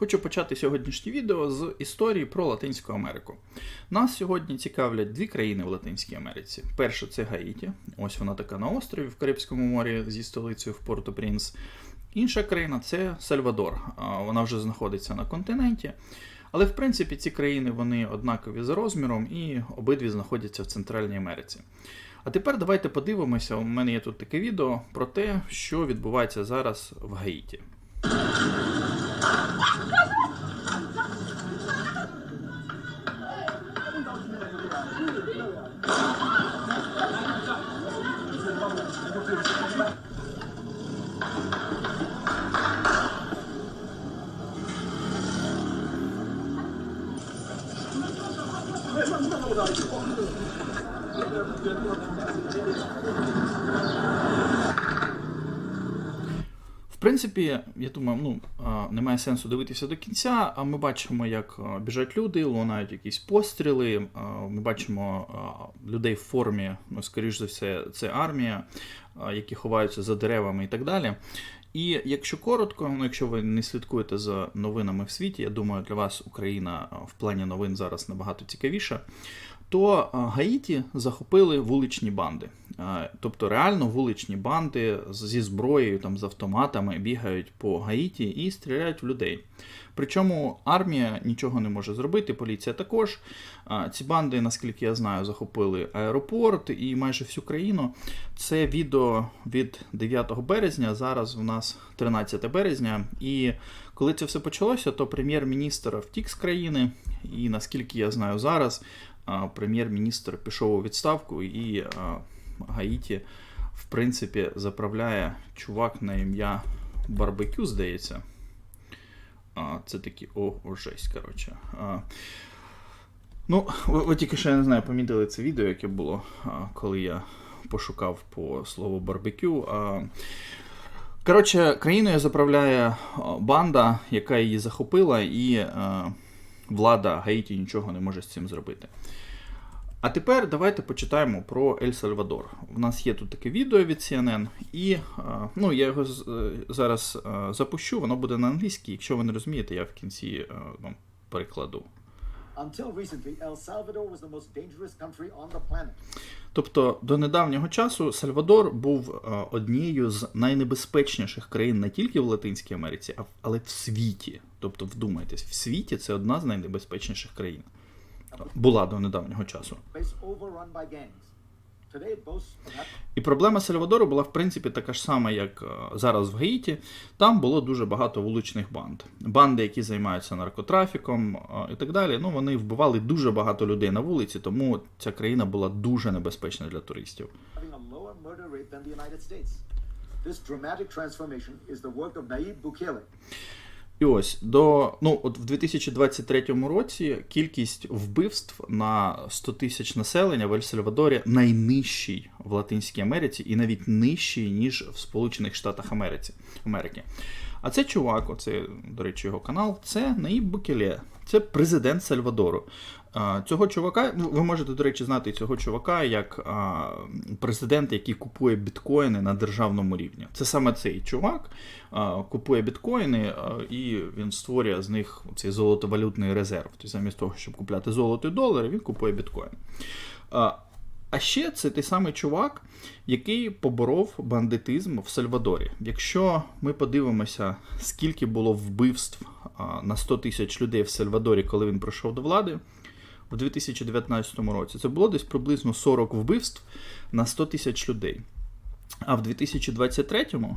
Хочу почати сьогоднішнє відео з історії про Латинську Америку. Нас сьогодні цікавлять дві країни в Латинській Америці. Перша це Гаїті, ось вона така на острові в Карибському морі зі столицею в Порту Прінс. Інша країна це Сальвадор. Вона вже знаходиться на континенті. Але в принципі ці країни вони однакові за розміром і обидві знаходяться в Центральній Америці. А тепер давайте подивимося. У мене є тут таке відео про те, що відбувається зараз в Гаїті. В принципі, я думаю, ну немає сенсу дивитися до кінця. А ми бачимо, як біжать люди, лунають якісь постріли. Ми бачимо людей в формі, ну, скоріш за все, це армія, які ховаються за деревами і так далі. І якщо коротко, ну якщо ви не слідкуєте за новинами в світі, я думаю, для вас Україна в плані новин зараз набагато цікавіша. То Гаїті захопили вуличні банди. Тобто реально вуличні банди зі зброєю, там, з автоматами бігають по Гаїті і стріляють в людей. Причому армія нічого не може зробити, поліція також. Ці банди, наскільки я знаю, захопили аеропорт і майже всю країну. Це відео від 9 березня. Зараз у нас 13 березня. І коли це все почалося, то прем'єр-міністр втік з країни. І наскільки я знаю зараз, прем'єр-міністр пішов у відставку і Гаїті, в принципі, заправляє чувак на ім'я Барбекю, здається. Це такі о, о жесть, коротше. Ну, ви, ви тільки ще я не знаю, помітили це відео, яке було, коли я пошукав по слову барбекю. Коротше, країною заправляє банда, яка її захопила, і влада Гаїті нічого не може з цим зробити. А тепер давайте почитаємо про Ель Сальвадор. У нас є тут таке відео від CNN, і е, ну, я його е, зараз е, запущу, воно буде на англійській. Якщо ви не розумієте, я в кінці вам перекладу. Тобто до недавнього часу Сальвадор був е, однією з найнебезпечніших країн не тільки в Латинській Америці, але в світі. Тобто, вдумайтесь, в світі це одна з найнебезпечніших країн. Була до недавнього часу. І проблема Сальвадору була в принципі така ж сама, як е, зараз в Гаїті. Там було дуже багато вуличних банд. Банди, які займаються наркотрафіком е, і так далі. Ну вони вбивали дуже багато людей на вулиці, тому ця країна була дуже небезпечна для туристів. This dramatic transformation is the work of Nayib Bukele, І ось до ну от в 2023 році кількість вбивств на 100 тисяч населення в Ель-Сальвадорі найнижчий в Латинській Америці і навіть нижчий ніж в Сполучених Штатах Америці Америки. А це чувак, оце, до речі, його канал, це Наїб Букеле, це президент Сальвадору. Цього чувака, ну, ви можете, до речі, знати цього чувака як президент, який купує біткоїни на державному рівні. Це саме цей чувак купує біткоїни, і він створює з них цей золотовалютний резерв. Тобто замість того, щоб купляти золото і долари, він купує біткоїни. А, ще це той самий чувак, який поборов бандитизм в Сальвадорі. Якщо ми подивимося, скільки було вбивств на 100 тисяч людей в Сальвадорі, коли він прийшов до влади, в 2019 році це було десь приблизно 40 вбивств на 100 тисяч людей. А в 2023-му,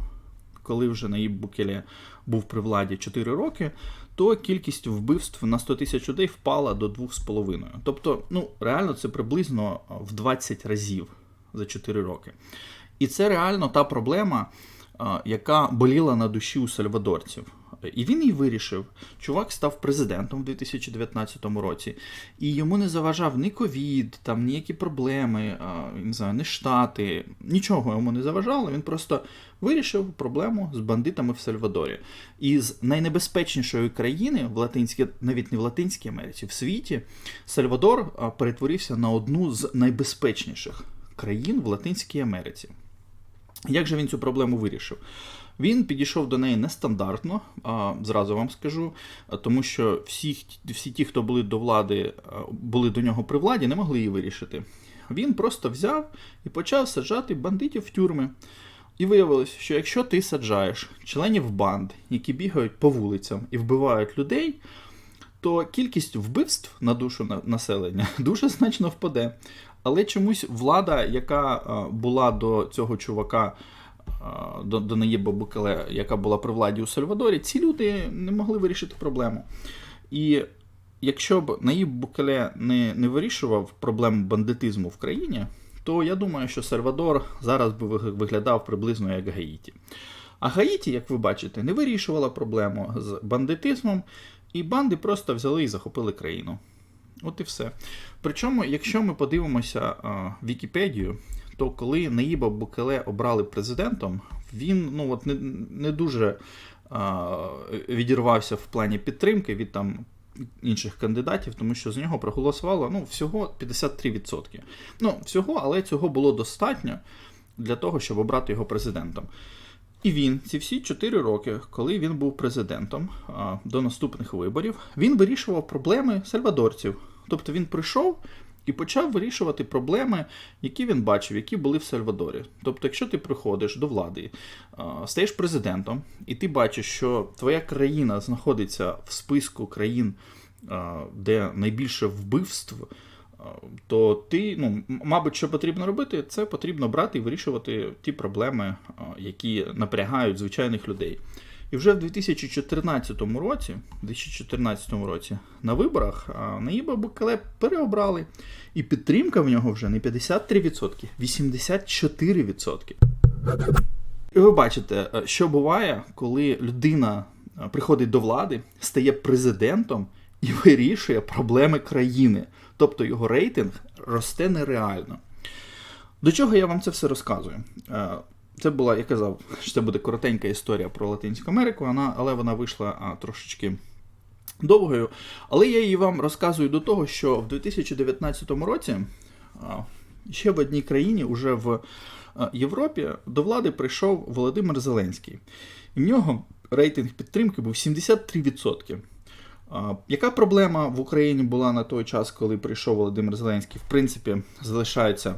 коли вже Наїб Букеле був при владі 4 роки, то кількість вбивств на 100 тисяч людей впала до 2,5. Тобто, ну, реально це приблизно в 20 разів за 4 роки. І це реально та проблема, яка боліла на душі у сальвадорців. І він її вирішив. Чувак став президентом в 2019 році, і йому не заважав ні ковід, там ніякі проблеми, не знаю, ні штати, нічого йому не заважало. Він просто вирішив проблему з бандитами в Сальвадорі. І з найнебезпечнішої країни в Латинській, навіть не в Латинській Америці, в світі, Сальвадор перетворився на одну з найбезпечніших країн в Латинській Америці. Як же він цю проблему вирішив? Він підійшов до неї нестандартно, зразу вам скажу, тому що всі, всі ті, хто були до влади, були до нього при владі, не могли її вирішити. Він просто взяв і почав саджати бандитів в тюрми. І виявилось, що якщо ти саджаєш членів банд, які бігають по вулицям і вбивають людей, то кількість вбивств на душу населення дуже значно впаде. Але чомусь влада, яка була до цього чувака, до, до Наєба Букеле, яка була при владі у Сальвадорі, ці люди не могли вирішити проблему. І якщо б Наїб Букеле не, не вирішував проблему бандитизму в країні, то я думаю, що Сальвадор зараз би виглядав приблизно як Гаїті. А Гаїті, як ви бачите, не вирішувала проблему з бандитизмом, і банди просто взяли і захопили країну. От і все. Причому, якщо ми подивимося а, Вікіпедію, то коли Наїба Букеле обрали президентом, він ну, от не, не дуже а, відірвався в плані підтримки від там інших кандидатів, тому що з нього проголосувало ну, всього 53%. Ну, всього, але цього було достатньо для того, щоб обрати його президентом. І він ці всі 4 роки, коли він був президентом до наступних виборів, він вирішував проблеми сальвадорців. Тобто він прийшов і почав вирішувати проблеми, які він бачив, які були в Сальвадорі. Тобто, якщо ти приходиш до влади, стаєш президентом, і ти бачиш, що твоя країна знаходиться в списку країн, де найбільше вбивств. То ти, ну, мабуть, що потрібно робити, це потрібно брати і вирішувати ті проблеми, які напрягають звичайних людей. І вже в 2014 році, 2014 році на виборах Наїба Букеле переобрали, і підтримка в нього вже не 53%, 84%. І ви бачите, е, що буває, коли людина е, приходить до влади, стає президентом і вирішує проблеми країни. Тобто його рейтинг росте нереально. До чого я вам це все розказую? Е, Це була, я казав, що це буде коротенька історія про Латинську Америку, але вона вийшла а, трошечки довгою. Але я її вам розказую до того, що в 2019 році а, ще в одній країні, уже в а, Європі, до влади прийшов Володимир Зеленський. І в нього рейтинг підтримки був 73%. А, Яка проблема в Україні була на той час, коли прийшов Володимир Зеленський? В принципі, залишається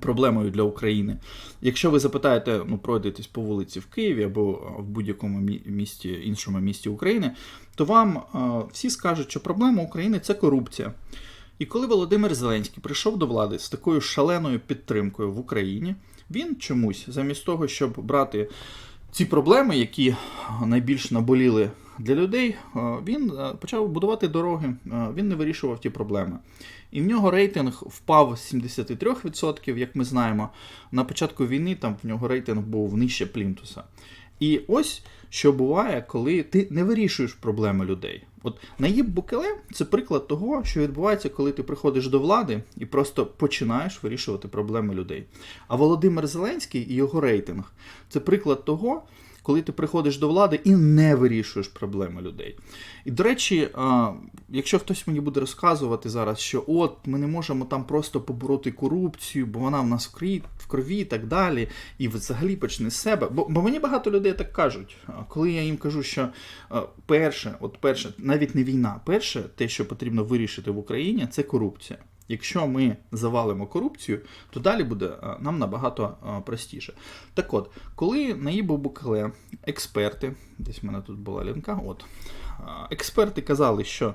проблемою для України. Якщо ви запитаєте, ну пройдетесь по вулиці в Києві або в будь-якому місті, іншому місті України, то вам всі скажуть, що проблема України це корупція. І коли Володимир Зеленський прийшов до влади з такою шаленою підтримкою в Україні, він чомусь, замість того, щоб брати ці проблеми, які найбільш наболіли для людей, е, він е, почав будувати дороги, е, він не вирішував ті проблеми. І в нього рейтинг впав з 73%, як ми знаємо. На початку війни там в нього рейтинг був нижче Плінтуса. І ось що буває, коли ти не вирішуєш проблеми людей. От Наїб Букеле це приклад того, що відбувається, коли ти приходиш до влади і просто починаєш вирішувати проблеми людей. А Володимир Зеленський і його рейтинг це приклад того, коли ти приходиш до влади і не вирішуєш проблеми людей. І до речі, якщо хтось мені буде розказувати зараз, що от ми не можемо там просто побороти корупцію, бо вона в нас в крові, в крові і так далі, і взагалі почне себе. Бо, бо мені багато людей так кажуть, коли я їм кажу, що перше, от перше, навіть не війна, перше, те, що потрібно вирішити в Україні, це корупція. Якщо ми завалимо корупцію, то далі буде нам набагато простіше. Так от, коли Наїбу Букеле, експерти, десь в мене тут була лінка, от, експерти казали, що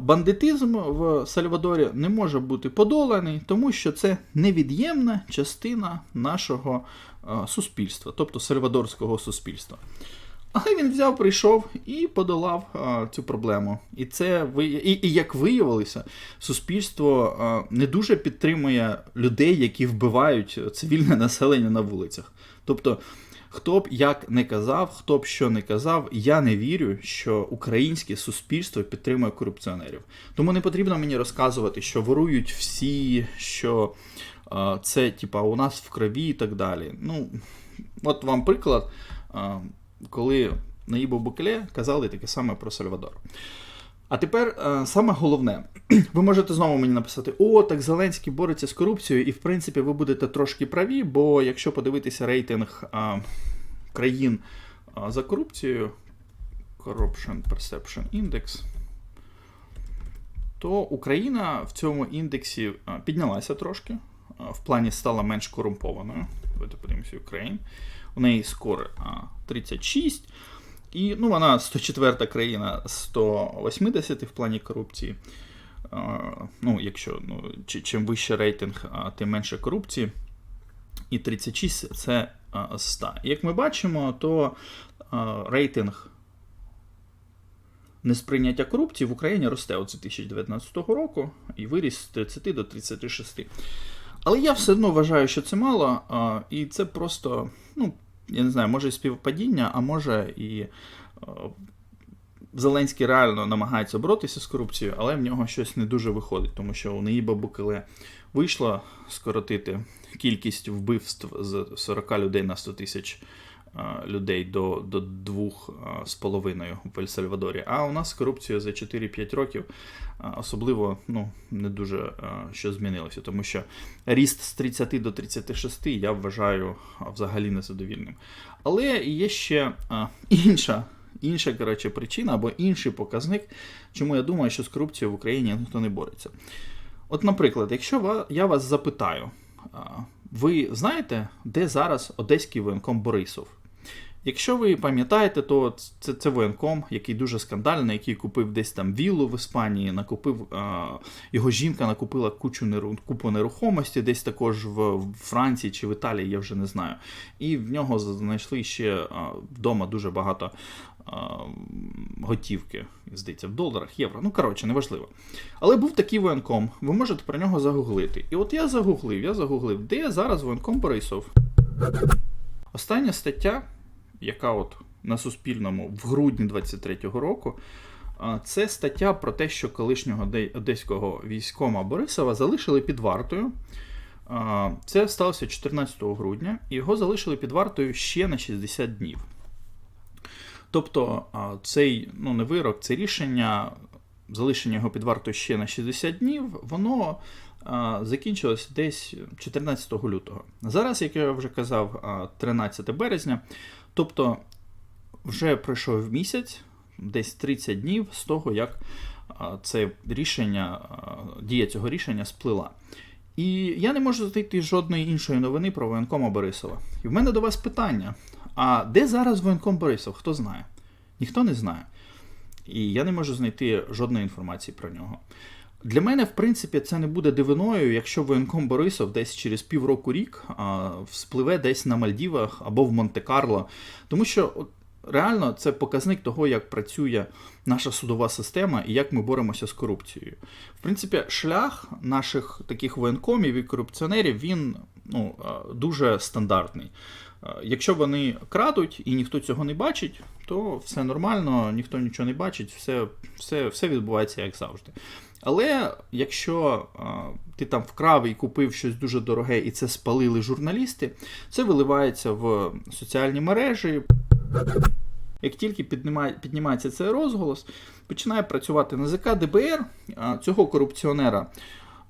бандитизм в Сальвадорі не може бути подоланий, тому що це невід'ємна частина нашого суспільства, тобто сальвадорського суспільства. Але він взяв, прийшов і подолав а, цю проблему. І це ви і, і як виявилося, суспільство а, не дуже підтримує людей, які вбивають цивільне населення на вулицях. Тобто, хто б як не казав, хто б що не казав, я не вірю, що українське суспільство підтримує корупціонерів. Тому не потрібно мені розказувати, що ворують всі, що а, це типа у нас в крові і так далі. Ну, от вам приклад. А, коли Наїбу Букеле казали таке саме про Сальвадор. А тепер е, саме головне, ви можете знову мені написати: о, так Зеленський бореться з корупцією, і в принципі ви будете трошки праві, бо якщо подивитися рейтинг а, країн а, за корупцією, Corruption Perception Index, то Україна в цьому індексі піднялася трошки. В плані стала менш корумпованою. Давайте подивимося Україн. У неї скор 36. І ну, вона 104 країна 180 в плані корупції. Ну, якщо ну, чим вищий рейтинг, тим менше корупції. І 36 це 100. Як ми бачимо, то рейтинг несприйняття корупції в Україні росте от з 2019 року і виріс з 30 до 36. Але я все одно вважаю, що це мало, і це просто, ну, я не знаю, може і співпадіння, а може і Зеленський реально намагається боротися з корупцією, але в нього щось не дуже виходить, тому що у неї бабукеле вийшло скоротити кількість вбивств з 40 людей на 100 тисяч людей до, до 2,5 в Ель-Сальвадорі. А у нас з корупцією за 4-5 років особливо ну, не дуже що змінилося, тому що ріст з 30 до 36 я вважаю взагалі незадовільним. Але є ще інша. Інша коротше, причина або інший показник, чому я думаю, що з корупцією в Україні ніхто не бореться. От, наприклад, якщо я вас запитаю, ви знаєте, де зараз одеський воєнком Борисов? Якщо ви пам'ятаєте, то це, це воєнком, який дуже скандальний, який купив десь там віллу в Іспанії, накупив а, його жінка накупила кучу неру, купу нерухомості, десь також в, в Франції чи в Італії, я вже не знаю. І в нього знайшли ще а, вдома дуже багато а, готівки, здається, в доларах, євро. Ну, коротше, неважливо. Але був такий воєнком, ви можете про нього загуглити. І от я загуглив, я загуглив, де зараз воєнком Борисов. Остання стаття, яка от на Суспільному в грудні 23-го року, це стаття про те, що колишнього одеського військома Борисова залишили під вартою. Це сталося 14 грудня, і його залишили під вартою ще на 60 днів. Тобто цей ну, не вирок, це рішення, залишення його під вартою ще на 60 днів, воно закінчилось десь 14 лютого. Зараз, як я вже казав, 13 березня, тобто вже пройшов місяць, десь 30 днів з того, як це рішення, дія цього рішення сплила. І я не можу знайти жодної іншої новини про воєнкома Борисова. І в мене до вас питання: а де зараз воєнком Борисов? Хто знає? Ніхто не знає. І я не можу знайти жодної інформації про нього. Для мене, в принципі, це не буде дивиною, якщо воєнком Борисов десь через півроку рік вспливе десь на Мальдівах або в Монте-Карло. Тому що реально це показник того, як працює наша судова система і як ми боремося з корупцією. В принципі, шлях наших таких воєнкомів і корупціонерів він ну, дуже стандартний. Якщо вони крадуть і ніхто цього не бачить, то все нормально, ніхто нічого не бачить, все, все, все відбувається як завжди. Але якщо ти там вкрав і купив щось дуже дороге, і це спалили журналісти, це виливається в соціальні мережі. Як тільки піднімає, піднімається цей розголос, починає працювати НЗК ДБР, цього корупціонера,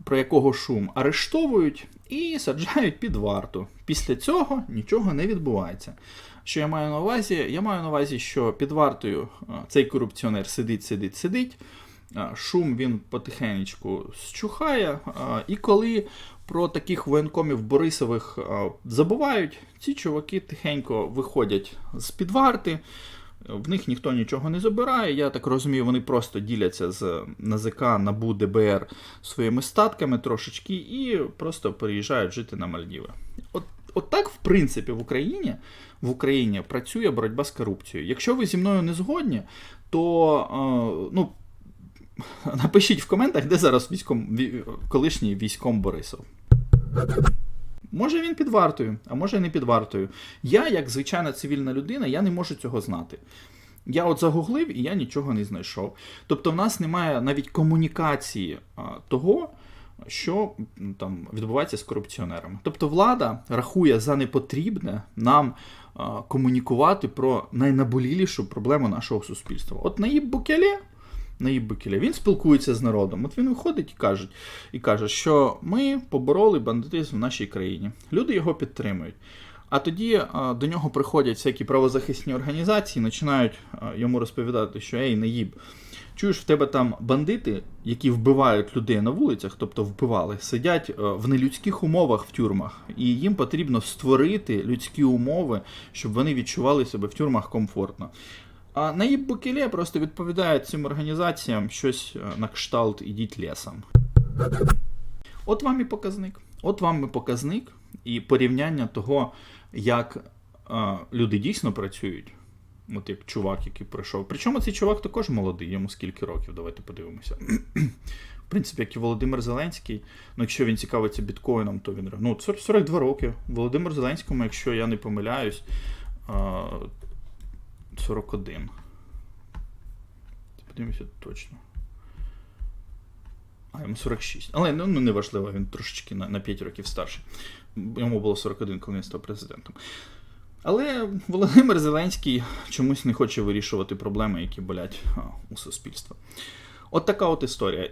про якого шум, арештовують і саджають під варту. Після цього нічого не відбувається. Що я маю на увазі? Я маю на увазі, що під вартою цей корупціонер сидить, сидить, сидить. Шум він потихенечку щухає, і коли про таких воєнкомів Борисових забувають, ці чуваки тихенько виходять з під варти. В них ніхто нічого не забирає. Я так розумію, вони просто діляться з НАЗК, НАБУ, ДБР своїми статками трошечки і просто переїжджають жити на Мальдіви. От, от так, в принципі, в Україні, в Україні працює боротьба з корупцією. Якщо ви зі мною не згодні, то ну, напишіть в коментах, де зараз військом, колишній військом Борисов. Може він під вартою, а може не під вартою. Я, як звичайна цивільна людина, я не можу цього знати. Я от загуглив і я нічого не знайшов. Тобто, в нас немає навіть комунікації того, що там відбувається з корупціонерами. Тобто, влада рахує за непотрібне нам комунікувати про найнаболілішу проблему нашого суспільства. От Наїб Букеле Наїб Бекеля, він спілкується з народом. От він виходить і каже, і каже, що ми побороли бандитизм в нашій країні. Люди його підтримують. А тоді а, до нього приходять всякі правозахисні організації, починають а, йому розповідати, що ей, наїб, чуєш, в тебе там бандити, які вбивають людей на вулицях, тобто вбивали, сидять е, в нелюдських умовах в тюрмах, і їм потрібно створити людські умови, щоб вони відчували себе в тюрмах комфортно. А Наїб Букеле просто відповідає цим організаціям щось е, на кшталт ідіть лісом. От вам і показник. От вам і показник і порівняння того, як е, люди дійсно працюють. От як чувак, який прийшов. Причому цей чувак також молодий, йому скільки років, давайте подивимося. В принципі, як і Володимир Зеленський, ну якщо він цікавиться біткоїном, то він ну, 42 роки. Володимир Зеленському, якщо я не помиляюсь, е, 41. Подивимося точно. А, йому 46. Але ну, ну, не важливо, він трошечки на, на 5 років старший. Йому було 41, коли він став президентом. Але Володимир Зеленський чомусь не хоче вирішувати проблеми, які болять а, у суспільства. От така от історія.